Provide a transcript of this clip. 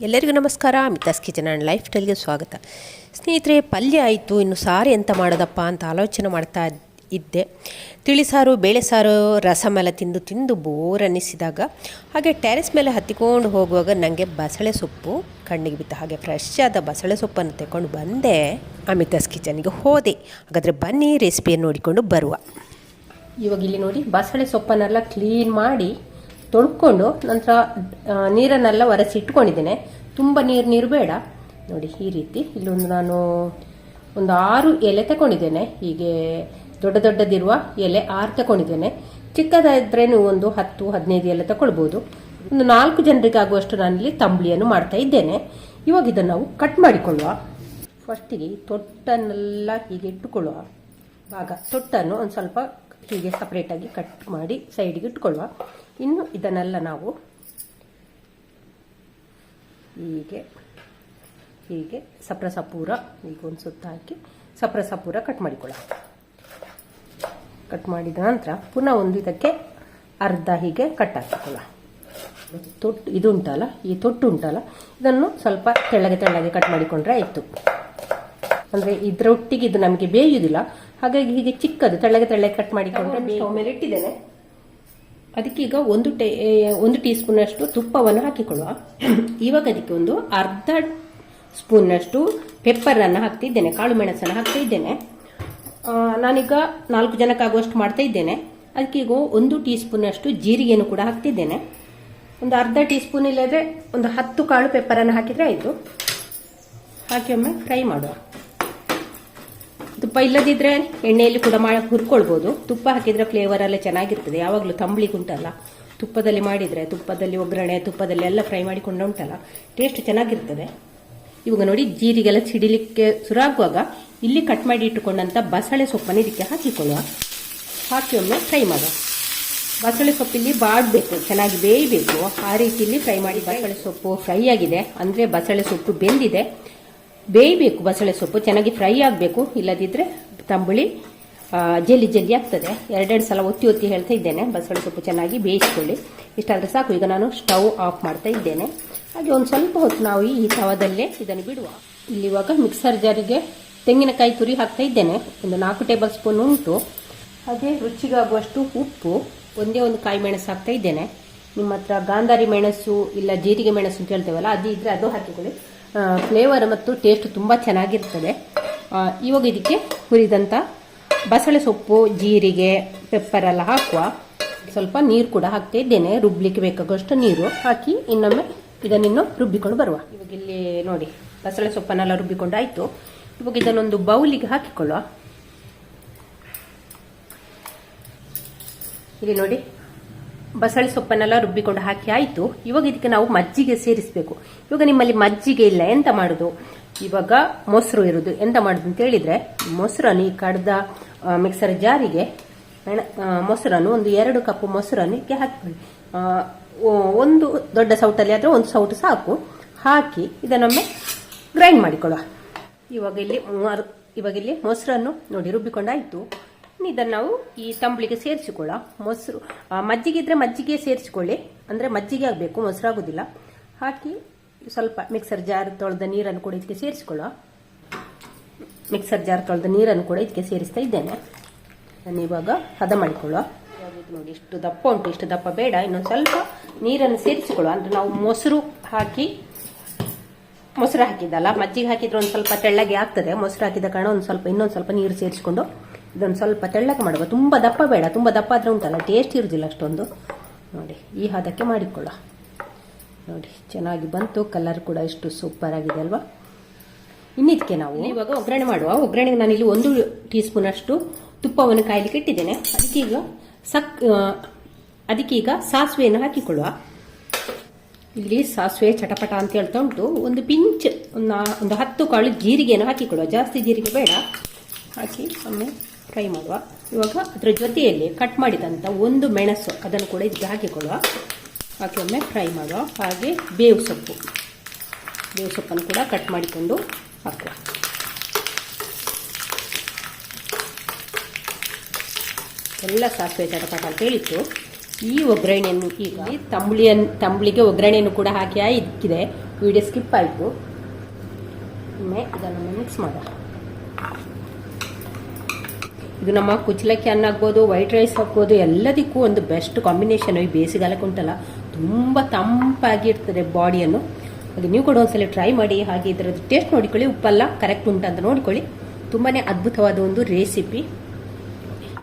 ಎಲ್ಲರಿಗೂ ನಮಸ್ಕಾರ. ಮಿತಾಸ್ kitchen and life ಸ್ಟೈಲ್ಗೆ ಸ್ವಾಗತ. ಸ್ನೇಹಿತರೆ, ಪಲ್ಯ ಆಯಿತು, ಇನ್ನು ಸಾರು ಎಂತ ಮಾಡೋದಪ್ಪ ಅಂತ ಆಲೋಚನೆ ಮಾಡ್ತಾ ಇದ್ದೆ. ತಿಳಿಸಾರು ಬೇಳೆ ಸಾರು ರಸ ಎಲ್ಲ ತಿಂದು ತಿಂದು ಬೋರ್ ಅನ್ನಿಸಿದಾಗ, ಹಾಗೆ ಟೆರೆಸ್ ಮೇಲೆ ಹತ್ತಿಕೊಂಡು ಹೋಗುವಾಗ ನನಗೆ ಬಸಳೆ ಸೊಪ್ಪು, ಕಣ್ಣಿಗೆ ಬಿತ್ತು ಹಾಗೆ ಫ್ರೆಶ್ ಆದ ಬಸಳೆ ಸೊಪ್ಪನ್ನು ತಗೊಂಡು ಬಂದೆ. ಅಮಿತಾಸ್ ಕಿಚನ್ಗೆ ಹೋದೆ. ಹಾಗಾದರೆ ಬನ್ನಿ ರೆಸಿಪಿಯನ್ನು ನೋಡಿಕೊಂಡು ಬರುವ. ಇವಾಗ ಇಲ್ಲಿ ನೋಡಿ, ಬಸಳೆ ಸೊಪ್ಪನ್ನೆಲ್ಲ ಕ್ಲೀನ್ ಮಾಡಿ ತೊಳ್ಕೊಂಡು ನಂತರ ನೀರನ್ನೆಲ್ಲ ಒರೆಸಿ ಇಟ್ಕೊಂಡಿದ್ದೇನೆ. ತುಂಬ ನೀರು ನೀರು ಬೇಡ. ನೋಡಿ, ಈ ರೀತಿ ಇಲ್ಲೊಂದು ನಾನು ಒಂದು ಆರು ಎಲೆ ತಗೊಂಡಿದ್ದೇನೆ ಹೀಗೆ ದೊಡ್ಡ ದೊಡ್ಡದಿರುವ ಎಲೆ ಆರು ತಗೊಂಡಿದ್ದೇನೆ ಚಿಕ್ಕದಾದ್ರೆ ಒಂದು ಹತ್ತು, ಹದಿನೈದು ಎಲೆ ತಗೊಳ್ಬೋದು ಒಂದು ನಾಲ್ಕು ಜನರಿಗೆ ಆಗುವಷ್ಟು ನಾನಿಲ್ಲಿ ತಂಬಳಿಯನ್ನು ಮಾಡ್ತಾ ಇದ್ದೇನೆ. ಇವಾಗ ಇದನ್ನು ನಾವು ಕಟ್ ಮಾಡಿಕೊಳ್ಳುವ. ಫಸ್ಟಿಗೆ ತೊಟ್ಟನ್ನೆಲ್ಲ ಹೀಗೆ ಇಟ್ಟುಕೊಳ್ಳುವ ಭಾಗ. ತೊಟ್ಟನ್ನು ಒಂದು ಸ್ವಲ್ಪ ಹೀಗೆ ಸಪ್ರೇಟಾಗಿ ಕಟ್ ಮಾಡಿ ಸೈಡಿಗೆ ಇಟ್ಕೊಳ್ಳುವ ಇನ್ನು ಇದನ್ನೆಲ್ಲ ನಾವು ಹೀಗೆ ಹೀಗೆ ಸಪ್ರ ಸಪೂರ ಈಗ ಒಂದು ಸುತ್ತ ಹಾಕಿ ಸಪ್ರ ಸಪೂರ ಕಟ್ ಮಾಡಿಕೊಳ್ಳ ಕಟ್ ಮಾಡಿದ ನಂತರ ಪುನಃ ಒಂದು ಇದಕ್ಕೆ ಅರ್ಧ ಹೀಗೆ ಕಟ್ ಹಾಕಿಕೊಳ್ಳ ತೊಟ್ಟು ಇದು ಉಂಟಲ್ಲ? ಈ ತೊಟ್ಟು ಉಂಟಲ್ಲ? ಇದನ್ನು ಸ್ವಲ್ಪ ತೆಳ್ಳಗೆ ತೆಳ್ಳಗೆ ಕಟ್ ಮಾಡಿಕೊಂಡ್ರೆ ಆಯಿತು. ಅಂದ್ರೆ ಇದ್ರೊಟ್ಟಿಗೆ ಇದು ನಮಗೆ ಬೇಯುವುದಿಲ್ಲ ಹಾಗಾಗಿ ಹೀಗೆ ಚಿಕ್ಕದು ತೆಳ್ಳಗೆ ತೆಳ್ಳಗೆ ಕಟ್ ಮಾಡಿಕೊಂಡ್ರೆ ಸ್ಟವ್ ಮೇಲೆ ಇಟ್ಟಿದ್ದೇನೆ. ಅದಕ್ಕೀಗ ಒಂದು ಟೇ ಒಂದು ಟೀ ಸ್ಪೂನಷ್ಟು ತುಪ್ಪವನ್ನು ಹಾಕಿಕೊಳ್ಳುವ. ಇವಾಗ ಅದಕ್ಕೆ ಒಂದು ಅರ್ಧ ಸ್ಪೂನ್ನಷ್ಟು ಪೆಪ್ಪರನ್ನು ಹಾಕ್ತಿದ್ದೇನೆ, ಕಾಳು ಮೆಣಸನ್ನು ಹಾಕ್ತಾ ಇದ್ದೇನೆ ನಾನೀಗ ನಾಲ್ಕು ಜನಕ್ಕಾಗುವಷ್ಟು ಮಾಡ್ತಾ ಇದ್ದೇನೆ. ಅದಕ್ಕೀಗ ಒಂದು ಟೀ ಸ್ಪೂನಷ್ಟು ಜೀರಿಗೆಯನ್ನು ಕೂಡ ಹಾಕ್ತಿದ್ದೇನೆ. ಒಂದು ಅರ್ಧ ಟೀ ಸ್ಪೂನ್ ಇಲ್ಲದ್ರೆ ಒಂದು ಹತ್ತು ಕಾಳು ಪೆಪ್ಪರನ್ನು ಹಾಕಿದರೆ ಆಯಿತು. ಹಾಕಿ ಒಮ್ಮೆ ಫ್ರೈ ಮಾಡುವ. ತುಪ್ಪ ಇಲ್ಲದಿದ್ರೆ ಎಣ್ಣೆಯಲ್ಲಿ ಕೂಡ ಮಾಡಿ ಹುರ್ಕೊಳ್ಬೋದು. ತುಪ್ಪ ಹಾಕಿದ್ರೆ ಫ್ಲೇವರ್ ಎಲ್ಲ ಚೆನ್ನಾಗಿರ್ತದೆ. ಯಾವಾಗಲೂ ಉಂಟಲ್ಲ. ತುಪ್ಪದಲ್ಲಿ ಮಾಡಿದರೆ, ತುಪ್ಪದಲ್ಲಿ ಒಗ್ಗರಣೆ, ತುಪ್ಪದಲ್ಲಿ ಎಲ್ಲ ಫ್ರೈ ಮಾಡಿಕೊಂಡು ಉಂಟಲ್ಲ. ಟೇಸ್ಟ್ ಚೆನ್ನಾಗಿರ್ತದೆ. ಇವಾಗ ನೋಡಿ, ಜೀರಿಗೆಲ್ಲ ಸಿಡಿಲಿಕ್ಕೆ ಸುರಾಗುವಾಗ ಇಲ್ಲಿ ಕಟ್ ಮಾಡಿ ಇಟ್ಟುಕೊಂಡಂತ ಬಸಳೆ ಸೊಪ್ಪನ್ನು ಇದಕ್ಕೆ ಹಾಕಿಕೊಳ್ಳುವ. ಹಾಕಿ ಒಮ್ಮೆ ಫ್ರೈ ಮಾಡುವ. ಬಸಳೆ ಸೊಪ್ಪಿಲ್ಲಿ ಬಾಡಬೇಕು, ಚೆನ್ನಾಗಿ ಬೇಯಬೇಕು. ಆ ರೀತಿಯಲ್ಲಿ ಫ್ರೈ ಮಾಡಿ ಬಸಳೆ ಸೊಪ್ಪು ಫ್ರೈ ಆಗಿದೆ. ಅಂದರೆ ಬಸಳೆ ಸೊಪ್ಪು ಬೆಂದಿದೆ. ಬೇಯಬೇಕು, ಬಸಳೆ ಸೊಪ್ಪು ಚೆನ್ನಾಗಿ ಫ್ರೈ ಆಗಬೇಕು ಇಲ್ಲದಿದ್ದರೆ ತಂಬುಳಿ ಜಲ್ಲಿ ಜಲ್ಲಿ ಆಗ್ತದೆ. ಎರಡೆರಡು ಸಲ ಒತ್ತಿ ಒತ್ತಿ ಹೇಳ್ತಾ ಇದ್ದೇನೆ, ಬಸಳೆ ಸೊಪ್ಪು ಚೆನ್ನಾಗಿ ಬೇಯಿಸ್ಕೊಳ್ಳಿ. ಇಷ್ಟಾದರೆ ಸಾಕು, ಈಗ ನಾನು ಸ್ಟವ್ ಆಫ್ ಮಾಡ್ತಾ ಇದ್ದೇನೆ. ಹಾಗೆ ಒಂದು ಸ್ವಲ್ಪ ಹೊತ್ತು ನಾವು ಈ ತವದಲ್ಲೇ ಇದನ್ನು ಬಿಡುವ. ಇಲ್ಲಿ ಇವಾಗ ಮಿಕ್ಸರ್ ಜಾರಿಗೆ ತೆಂಗಿನಕಾಯಿ ತುರಿ ಹಾಕ್ತಾ ಇದ್ದೇನೆ. ಒಂದು ನಾಲ್ಕು ಟೇಬಲ್ ಸ್ಪೂನ್ ಉಂಟು. ಹಾಗೆ ರುಚಿಗಾಗುವಷ್ಟು ಉಪ್ಪು. ಒಂದೇ ಒಂದು ಕಾಯಿ ಮೆಣಸು ಹಾಕ್ತಾ ಇದ್ದೇನೆ. ನಿಮ್ಮ ಹತ್ರ ಗಾಂಧಾರಿ ಮೆಣಸು ಇಲ್ಲ ಜೀರಿಗೆ ಮೆಣಸು ಅಂತ ಹೇಳ್ತೇವಲ್ಲ, ಅದು ಇದ್ರೆ ಅದು ಹಾಕಿಕೊಳ್ಳಿ. ಫ್ಲೇವರ್ ಮತ್ತು ಟೇಸ್ಟ್ ತುಂಬ ಚೆನ್ನಾಗಿರ್ತದೆ. ಇವಾಗ ಇದಕ್ಕೆ ಹುರಿದಂಥ ಬಸಳೆ ಸೊಪ್ಪು, ಜೀರಿಗೆ ಪೆಪ್ಪರ್ ಎಲ್ಲ ಹಾಕುವ. ಸ್ವಲ್ಪ ನೀರು ಕೂಡ ಹಾಕ್ತಾ ಇದ್ದೇನೆ ರುಬ್ಲಿಕ್ಕೆ ಬೇಕಾಗುವಷ್ಟು ನೀರು ಹಾಕಿ ಇನ್ನೊಮ್ಮೆ ಇದನ್ನಿನ್ನು ರುಬ್ಬಿಕೊಂಡು ಬರುವ. ಇವಾಗ ಇಲ್ಲಿ ನೋಡಿ, ಬಸಳೆ ಸೊಪ್ಪನ್ನೆಲ್ಲ ರುಬ್ಬಿಕೊಂಡು ಆಯಿತು. ಇವಾಗ ಇದನ್ನೊಂದು ಬೌಲಿಗೆ ಹಾಕಿಕೊಳ್ಳುವ. ಇಲ್ಲಿ ನೋಡಿ ಬಸಳೆ ಸೊಪ್ಪನ್ನೆಲ್ಲ ರುಬ್ಬಿಕೊಂಡು ಹಾಕಿ ಆಯಿತು. ಇವಾಗ ಇದಕ್ಕೆ ನಾವು ಮಜ್ಜಿಗೆ ಸೇರಿಸಬೇಕು. ಇವಾಗ ನಿಮ್ಮಲ್ಲಿ ಮಜ್ಜಿಗೆ ಇಲ್ಲ, ಎಂತ ಮಾಡೋದು? ಇವಾಗ ಮೊಸರು ಇರೋದು. ಎಂತ ಮಾಡೋದು ಅಂತ ಹೇಳಿದ್ರೆ, ಮೊಸರನ್ನು ಈ ಕಡ್ದ ಮಿಕ್ಸರ್ ಜಾರಿಗೆ ಮೊಸರನ್ನು ಒಂದು ಎರಡು ಕಪ್ ಮೊಸರನ್ನು ಇದಕ್ಕೆ ಹಾಕಿಕೊಳ್ಳಿ ಒಂದು ದೊಡ್ಡ ಸೌಟಲ್ಲಿ ಆದರೆ ಒಂದು ಸೌಟು ಸಾಕು. ಹಾಕಿ ಇದನ್ನೊಮ್ಮೆ ಗ್ರೈಂಡ್ ಮಾಡಿಕೊಳ್ಳುವ. ಇವಾಗ ಇಲ್ಲಿ ಇವಾಗ ಇಲ್ಲಿ ಮೊಸರನ್ನು ನೋಡಿ ರುಬ್ಬಿಕೊಂಡಾಯ್ತು ಇದನ್ನು ನಾವು ಈ ತಂಬಳಿಗೆ ಸೇರಿಸಿಕೊಳ್ಳ. ಮೊಸರು ಮಜ್ಜಿಗೆ ಇದ್ರೆ ಮಜ್ಜಿಗೆ ಸೇರಿಸಿಕೊಳ್ಳಿ. ಅಂದ್ರೆ ಮಜ್ಜಿಗೆ ಆಗಬೇಕು, ಮೊಸರು ಆಗುದಿಲ್ಲ. ಹಾಕಿ ಸ್ವಲ್ಪ ಮಿಕ್ಸರ್ ಜಾರ್ ತೊಳೆದ ನೀರನ್ನು ಕೂಡ ಇದಕ್ಕೆ ಸೇರಿಸಿಕೊಳ್ಳುವ ಮಿಕ್ಸರ್ ಜಾರ್ ತೊಳೆದ ನೀರನ್ನು ಕೂಡ ಇದಕ್ಕೆ ಸೇರಿಸ್ತಾ ಇದ್ದೇನೆ. ನಾನು ಇವಾಗ ಹದ ಮಾಡಿಕೊಳ್ಳುವ ನೋಡಿ ಇಷ್ಟು ದಪ್ಪ ಉಂಟು, ಇಷ್ಟು ದಪ್ಪ ಬೇಡ. ಇನ್ನೊಂದು ಸ್ವಲ್ಪ ನೀರನ್ನು ಸೇರಿಸಿಕೊಳ್ಳುವ ಅಂದ್ರೆ ನಾವು ಮೊಸರು ಹಾಕಿ, ಮೊಸರು ಹಾಕಿದ್ದಲ್ಲ, ಮಜ್ಜಿಗೆ ಹಾಕಿದ್ರೆ ಒಂದು ಸ್ವಲ್ಪ ತೆಳ್ಳಗೆ ಆಗ್ತದೆ. ಮೊಸರು ಹಾಕಿದ ಕಾರಣ ಒಂದು ಸ್ವಲ್ಪ, ಇನ್ನೊಂದು ಸ್ವಲ್ಪ ನೀರು ಸೇರಿಸಿಕೊಂಡು ಇದೊಂದು ಸ್ವಲ್ಪ ತೆಳ್ಳಗೆ ಮಾಡುವ. ತುಂಬ ದಪ್ಪ ಬೇಡ. ತುಂಬ ದಪ್ಪ ಆದರೆ ಉಂಟಲ್ಲ? ಟೇಸ್ಟ್ ಇರುವುದಿಲ್ಲ ಅಷ್ಟೊಂದು. ನೋಡಿ, ಈ ಹದಕ್ಕೆ ಮಾಡಿಕೊಳ್ಳ. ನೋಡಿ, ಚೆನ್ನಾಗಿ ಬಂತು. ಕಲರ್ ಕೂಡ ಎಷ್ಟು ಸೂಪರ್ ಆಗಿದೆ ಅಲ್ವಾ? ಇನ್ನಿದಕ್ಕೆ ನಾವು ಇವಾಗ ಒಗ್ಗರಣೆ ಮಾಡುವ. ಒಗ್ಗರಣೆಗೆ ನಾನಿಲ್ಲಿ ಒಂದು ಟೀ ಸ್ಪೂನ್ ಅಷ್ಟು ತುಪ್ಪವನ್ನು ಕಾಯಲಿಕ್ಕೆ ಇಟ್ಟಿದ್ದೇನೆ. ಅದಕ್ಕೀಗ ಸಕ್ ಅದಕ್ಕೀಗ ಸಾಸಿವೆಯನ್ನು ಹಾಕಿಕೊಳ್ಳುವ. ಇಲ್ಲಿ ಸಾಸಿವೆ ಚಟಪಟ ಅಂತ ಹೇಳ್ತಾ ಉಂಟು. ಒಂದು ಪಿಂಚ್ ಒಂದು ಹತ್ತು ಕಾಳು ಜೀರಿಗೆಯನ್ನು ಹಾಕಿಕೊಳ್ಳುವ. ಜಾಸ್ತಿ ಜೀರಿಗೆ ಬೇಡ. ಹಾಕಿ ಒಮ್ಮೆ ಫ್ರೈ ಮಾಡುವ. ಇವಾಗ ಅದರ ಜೊತೆಯಲ್ಲಿ ಕಟ್ ಮಾಡಿದಂಥ ಒಂದು ಮೆಣಸು, ಅದನ್ನು ಕೂಡ ಇದಕ್ಕೆ ಹಾಕಿಕೊಳ್ಳುವ. ಹಾಕಿ ಒಮ್ಮೆ ಫ್ರೈ ಮಾಡುವ. ಹಾಗೆ ಬೇವು ಸೊಪ್ಪು. ಬೇವು ಸೊಪ್ಪನ್ನು ಕೂಡ ಕಟ್ ಮಾಡಿಕೊಂಡು ಹಾಕುವ. ಎಲ್ಲ ಸಾಸಿವೆ ಚಟಪಟ ಅಂತ ಹೇಳಿತ್ತು. ಈ ಒಗ್ಗರಣೆಯನ್ನು ಈಗ ತಂಬಳಿಯನ್ನು ತಂಬಳಿಗೆ ಒಗ್ಗರಣೆಯನ್ನು ಕೂಡ ಹಾಕಿ ಇಕ್ಕಿದೆ ವಿಡಿಯೋ ಸ್ಕಿಪ್ ಆಯಿತು. ಒಮ್ಮೆ ಇದನ್ನು ಮಿಕ್ಸ್ ಮಾಡೋಣ ಇದು ನಮ್ಮ ಕುಚ್ಚಲಕ್ಕಿ ಅನ್ನ ಹಾಕ್ಬೋದು ವೈಟ್ ರೈಸ್ ಹಾಕ್ಬೋದು, ಎಲ್ಲದಕ್ಕೂ ಒಂದು ಬೆಸ್ಟ್ ಕಾಂಬಿನೇಷನ್ ಈ ಬೇಸಿಗೆಗಾಲಕ್ಕೆ ಉಂಟಲ್ಲ, ತುಂಬ ತಂಪಾಗಿರ್ತದೆ ಬಾಡಿಯನ್ನು ಹಾಗೆ ನೀವು ಕೂಡ ಒಂದ್ಸಲ ಟ್ರೈ ಮಾಡಿ, ಹಾಗೆ ಇದರದ್ದು ಟೇಸ್ಟ್ ನೋಡಿಕೊಳ್ಳಿ, ಉಪ್ಪೆಲ್ಲ ಕರೆಕ್ಟ್ ಉಂಟಂತ ನೋಡಿಕೊಳ್ಳಿ. ತುಂಬಾ ಅದ್ಭುತವಾದ ಒಂದು ರೆಸಿಪಿ